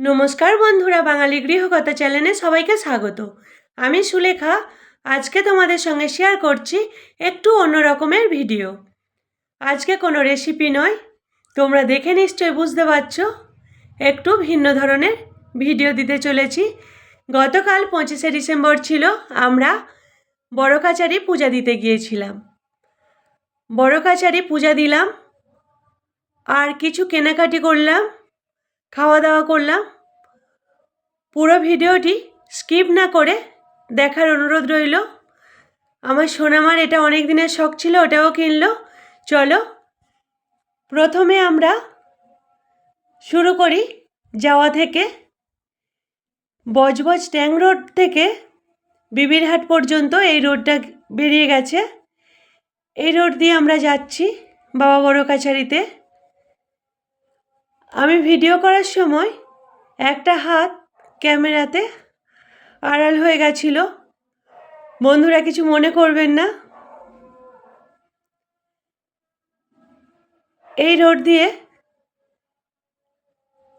নমস্কার বন্ধুরা, বাঙালি গৃহকথা চ্যানেলে সবাইকে স্বাগত। আমি সুলেখা, আজকে তোমাদের সঙ্গে শেয়ার করছি একটু অন্য রকমের ভিডিও আজকে কোনো রেসিপি নয়, তোমরা দেখে নিশ্চয়ই বুঝতে পারছ। একটু ভিন্ন ধরনের ভিডিও দিতে চলেছি। গতকাল পঁচিশে ডিসেম্বর ছিল, আমরা বড় কাচারি পূজা দিতে গিয়েছিলাম। বড় কাচারি পূজা দিলাম, আর কিছু কেনাকাটি করলাম খাওয়া দাওয়া করলাম। পুরো ভিডিওটি স্কিপ না করে দেখার অনুরোধ রইল। আমার সোনামার এটা অনেক দিনের শখ ছিল, ওটাও কিনলো। চলো, প্রথমে আমরা শুরু করি যাওয়া থেকে। বজবজ ট্যাং রোড থেকে বিবিরহাট পর্যন্ত এই রোডটা বেরিয়ে গেছে। এই রোড দিয়ে আমরা যাচ্ছি বাবা বড় কাছারিতে আমি ভিডিও করার সময় একটা হাত ক্যামেরাতে আড়াল হয়ে গেছিল। বন্ধুরা কিছু মনে করবেন না। এই রোড দিয়ে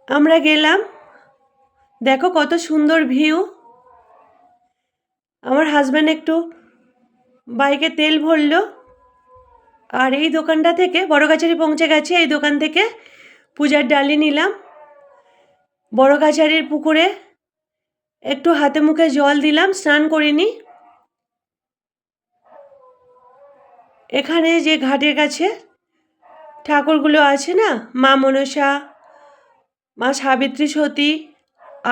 আমরা গেলাম। দেখো কত সুন্দর ভিউ। আমার হাজব্যান্ড একটু বাইকে তেল ভরলো। আর এই দোকানটা থেকে বড় কাছারি পৌঁছে গেছে। এই দোকান থেকে পূজার ডালি নিলাম। বড় কাছারির পুকুরে একটু হাতে মুখে জল দিলাম, স্নান করিনি। এখানে যে ঘাটের কাছে ঠাকুরগুলো আছে না, মা মনসা, মা সাবিত্রী সতী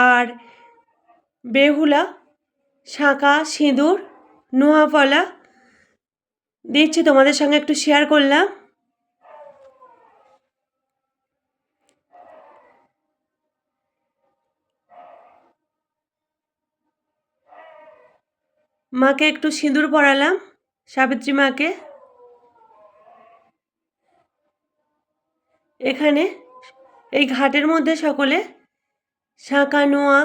আর বেহুলা শাঁকা সিঁদুর নোয়াফলা দিচ্ছি তোমাদের সঙ্গে একটু শেয়ার করলাম। মাকে একটু সিঁদুর পরালাম। সাবিত্রী মাকে। এখানে এই ঘাটের মধ্যে সকলে শাঁকা নোয়া,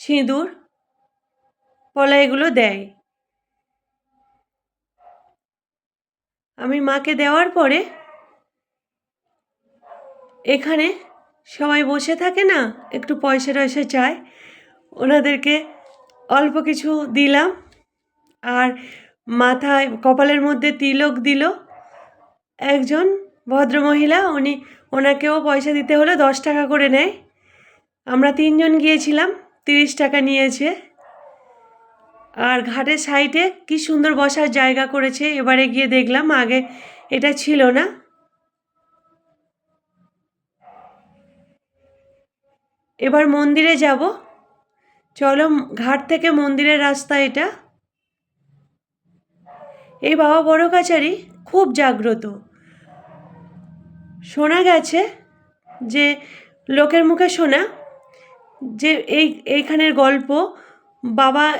সিঁদুর, পলা এগুলো দেয়। আমি মাকে দেওয়ার পরে এখানে সবাই বসে থাকে না, একটু পয়সা টয়সা চায়। ওনাদেরকে অল্প কিছু দিলাম। আর মাথায়, কপালের মধ্যে তিলক দিল। একজন ভদ্রমহিলা, উনি ওনাকেও পয়সা দিতে হলো দশ টাকা করে নেয়। আমরা তিনজন গিয়েছিলাম, তিরিশ টাকা নিয়েছে। আর ঘাটের সাইডে কি সুন্দর বসার জায়গা করেছে, এবারে গিয়ে দেখলাম, আগে এটা ছিল না। এবার মন্দিরে যাব। চলো, ঘাট থেকে মন্দিরের রাস্তা এটা। এই বাবা বড় কাছারি খুব জাগ্রত। শোনা গেছে যে, লোকের মুখে শোনা যে, এই, এইখানের গল্প, বাবা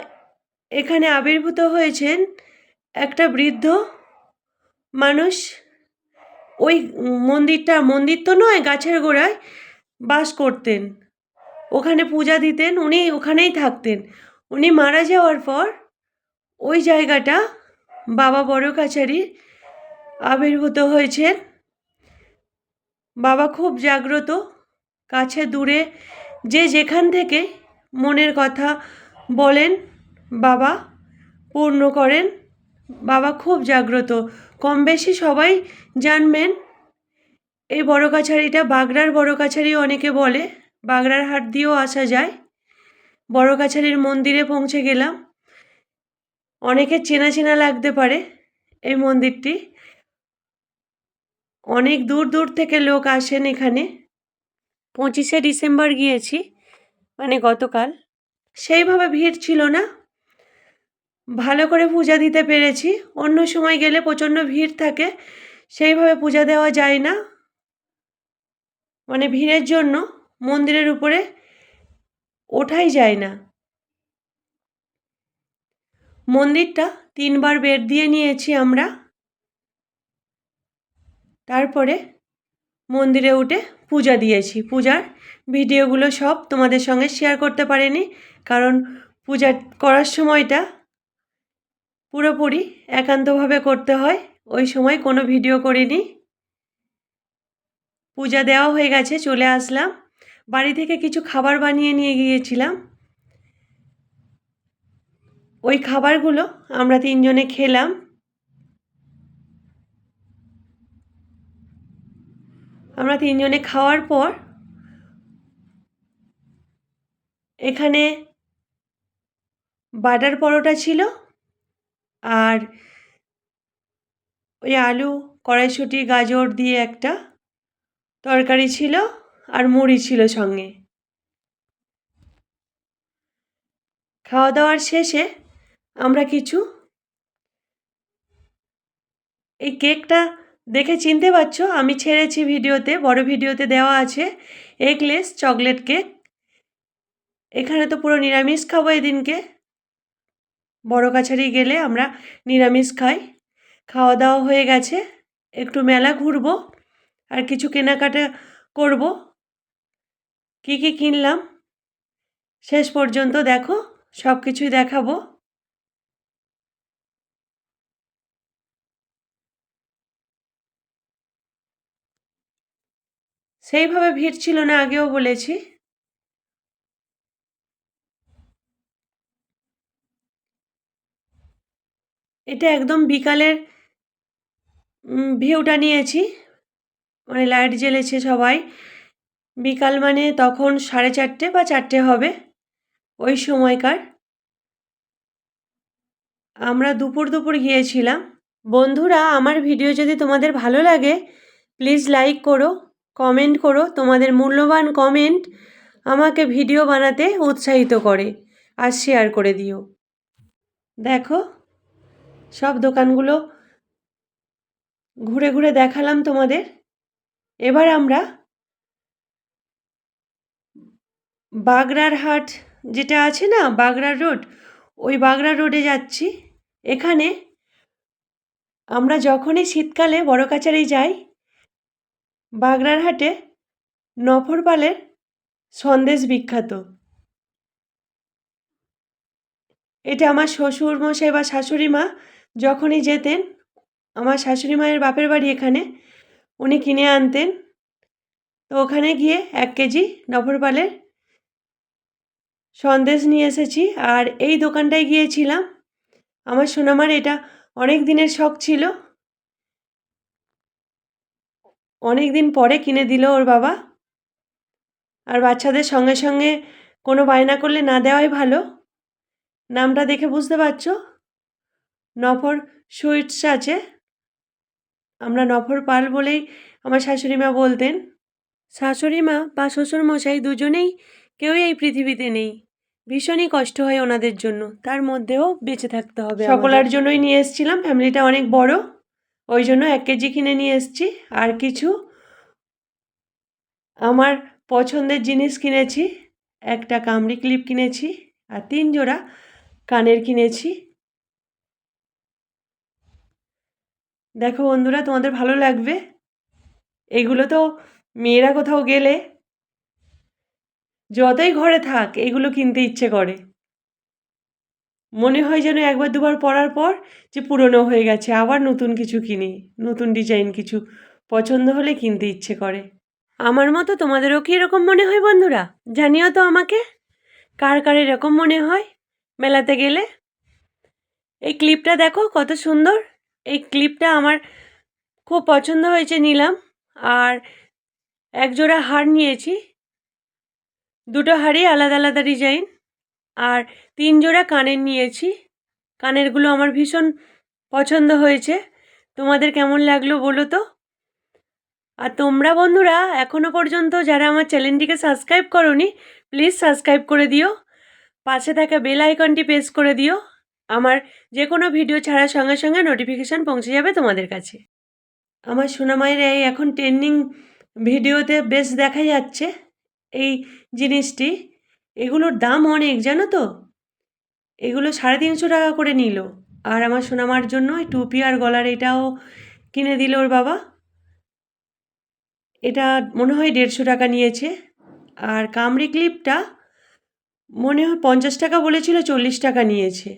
এখানে আবির্ভূত হয়েছেন একটা বৃদ্ধ মানুষ। ওই মন্দিরটা, মন্দির তো নয়, গাছের গোড়ায় বাস করতেন। ওখানে পূজা দিতেন, উনি ওখানেই থাকতেন। উনি মারা যাওয়ার পর ওই জায়গাটা বাবা বড় কাছারি আবির্ভূত হয়েছেন বাবা খুব জাগ্রত, কাছে দূরে, যে যেখান থেকে মনের কথা বলেন, বাবা পূর্ণ করেন। বাবা খুব জাগ্রত কম বেশি সবাই জানবেন। এই বড় কাছারিটা বাগড়ার বড় কাছারি অনেকে বলে, বাগড়ার হাট দিয়েও আসা যায়। বড় কাছারির মন্দিরে পৌঁছে গেলাম। অনেকের চেনা চেনা লাগতে পারে এই মন্দিরটি। অনেক দূর দূর থেকে লোক আসেন এখানে। পঁচিশে ডিসেম্বর গিয়েছি মানে গতকাল। সেইভাবে ভিড় ছিল না। ভালো করে পূজা দিতে পেরেছি। অন্য সময় গেলে প্রচণ্ড ভিড় থাকে, সেইভাবে পূজা দেওয়া যায় না। মানে ভিড়ের জন্য মন্দিরের উপরে ওঠাই যায় না। মন্দিরটা তিনবার বেড দিয়ে নিয়েছি আমরা। তারপরে মন্দিরে উঠে পূজা দিয়েছি। পূজার ভিডিওগুলো সব তোমাদের সঙ্গে শেয়ার করতে পারিনি, কারণ পূজা করার সময়টা পুরোপুরি একান্তভাবে করতে হয়, ওই সময় কোনো ভিডিও করিনি। পূজা দেওয়া হয়ে গেছে, চলে আসলাম। বাড়ি থেকে কিছু খাবার বানিয়ে নিয়ে গিয়েছিলাম। ওই খাবারগুলো আমরা তিনজনে খেলাম। আমরা তিনজনে খাওয়ার পর এখানে বাটার পরোটা ছিল আর ওই আলু, কড়াইশুঁটি, গাজর দিয়ে একটা তরকারি ছিল আর মুড়ি ছিল সঙ্গে। খাওয়া দাওয়ার শেষে আমরা কিছু এই কেকটা দেখে চিনতে পারছ? আমি ছেড়েছি ভিডিওতে, বড় ভিডিওতে দেওয়া আছে। Eggless chocolate cake. এখানে তো পুরো নিরামিষ খাব এদিনকে। বড় কাছারি গেলে আমরা নিরামিষ খাই। খাওয়া দাওয়া হয়ে গেছে। একটু মেলা ঘুরবো আর কিছু কেনাকাটা করব। কী কী কিনলাম? শেষ পর্যন্ত দেখো সব কিছুই দেখাবো। সেইভাবে ভিড় ছিল না আগেও বলেছি। এটা একদম বিকালের ভিউটা নিয়েছি। মানে লাইট জ্বেলেছে সবাই। বিকাল মানে তখন সাড়ে চারটে বা চারটে হবে ওই সময়কার। আমরা দুপুর দুপুর গিয়েছিলাম। বন্ধুরা, আমার ভিডিও যদি তোমাদের ভালো লাগে প্লিজ লাইক করো। কমেন্ট করো, তোমাদের মূল্যবান কমেন্ট আমাকে ভিডিও বানাতে উৎসাহিত করে আর শেয়ার করে দিও। দেখো, সব দোকানগুলো ঘুরে ঘুরে দেখালাম তোমাদের। এবার আমরা বাগড়ার হাট যেটা আছে না বাগড়া রোড, ওই বাগড়া রোডে যাচ্ছি। এখানে আমরা যখনই শীতকালে বড় কাচারি যাই বাগড়ার হাটে নফরপালের সন্দেশ বিখ্যাত। এটা আমার শ্বশুর মশাই বা শাশুড়ি মা যখনই যেতেন, আমার শাশুড়ি মায়ের বাপের বাড়ি এখানে, উনি কিনে আনতেন। তো ওখানে গিয়ে এক কেজি নফরপালের সন্দেশ নিয়ে এসেছি। আর এই দোকানটায় গিয়েছিলাম। আমার সোনামার এটা অনেক দিনের শখ ছিল। অনেক দিন পরে কিনে দিল ওর বাবা। আর বাচ্চাদের সঙ্গে সঙ্গে কোনো বায়না করলে না দেওয়াই ভালো। নামটা দেখে বুঝতে পারছ? নফর সুইটস আছে। আমরা নফর পাল বলেই আমার শাশুড়ি মা বলতেন। শাশুড়ি মা বা শ্বশুর মশাই দুজনেই কেউই এই পৃথিবীতে নেই। ভীষণই কষ্ট হয় ওনাদের জন্য। তার মধ্যেও বেঁচে থাকতে হবে সকলের জন্যই নিয়ে এসেছিলাম। ফ্যামিলিটা অনেক বড়। ওই জন্য এক কেজি কিনে নিয়ে এসেছি। আর কিছু আমার পছন্দের জিনিস কিনেছি। একটা কামড়ি ক্লিপ কিনেছি আর তিন জোড়া কানের কিনেছি। দেখো বন্ধুরা, তোমাদের ভালো লাগবে? এগুলো তো মেয়েরা কোথাও গেলে, যতই ঘরে থাক, এগুলো কিনতে ইচ্ছে করে। মনে হয় যেন একবার দুবার পরার পর যে পুরনো হয়ে গেছে, আবার নতুন কিছু কিনি, নতুন ডিজাইন কিছু পছন্দ হলে কিনতে ইচ্ছে করে। আমার মতো তোমাদেরও কি এরকম মনে হয় বন্ধুরা? জানিও তো আমাকে। কার কার এরকম মনে হয় মেলাতে গেলে? এই ক্লিপটা দেখো কত সুন্দর। এই ক্লিপটা আমার খুব পছন্দ হয়েছে নিলাম। আর একজোড়া হার নিয়েছি। দুটো হারই আলাদা আলাদা ডিজাইন। আর তিন জোড়া কানের নিয়েছি। কানেরগুলো আমার ভীষণ পছন্দ হয়েছে। তোমাদের কেমন লাগল বলো তো? আর তোমরা বন্ধুরা এখনও পর্যন্ত যারা আমার চ্যানেলটিকে সাবস্ক্রাইব করনি, প্লিজ সাবস্ক্রাইব করে দিও। পাশে থাকা বেল আইকনটি প্রেস করে দিও। আমার যে কোনো ভিডিও ছাড়ার সঙ্গে সঙ্গে নোটিফিকেশান পৌঁছে যাবে তোমাদের কাছে। আমার সোনামায়ের এই এখন ট্রেন্ডিং ভিডিওতে বেশ দেখা যাচ্ছে এই জিনিসটি। এগুলোর দাম অনেক, জানো তো? এগুলো সাড়ে তিনশো টাকা করে নিল। আর আমার সোনামার জন্য এই টুপি আর গলার এটাও কিনে দিল ওর বাবা। এটা মনে হয় দেড়শো টাকা নিয়েছে। আর কামড়ি ক্লিপটা মনে হয় পঞ্চাশ টাকা বলেছিল, চল্লিশ টাকা নিয়েছে।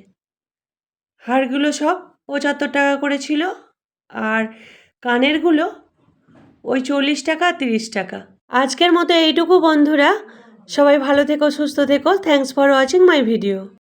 হারগুলো সব পঁচাত্তর টাকা করে ছিল। আর কানেরগুলো ওই চল্লিশ টাকা, তিরিশ টাকা। আজকের মতো এইটুকু, বন্ধুরা। সবাই ভালো থেকো সুস্থ থেকো। Thanks for watching my video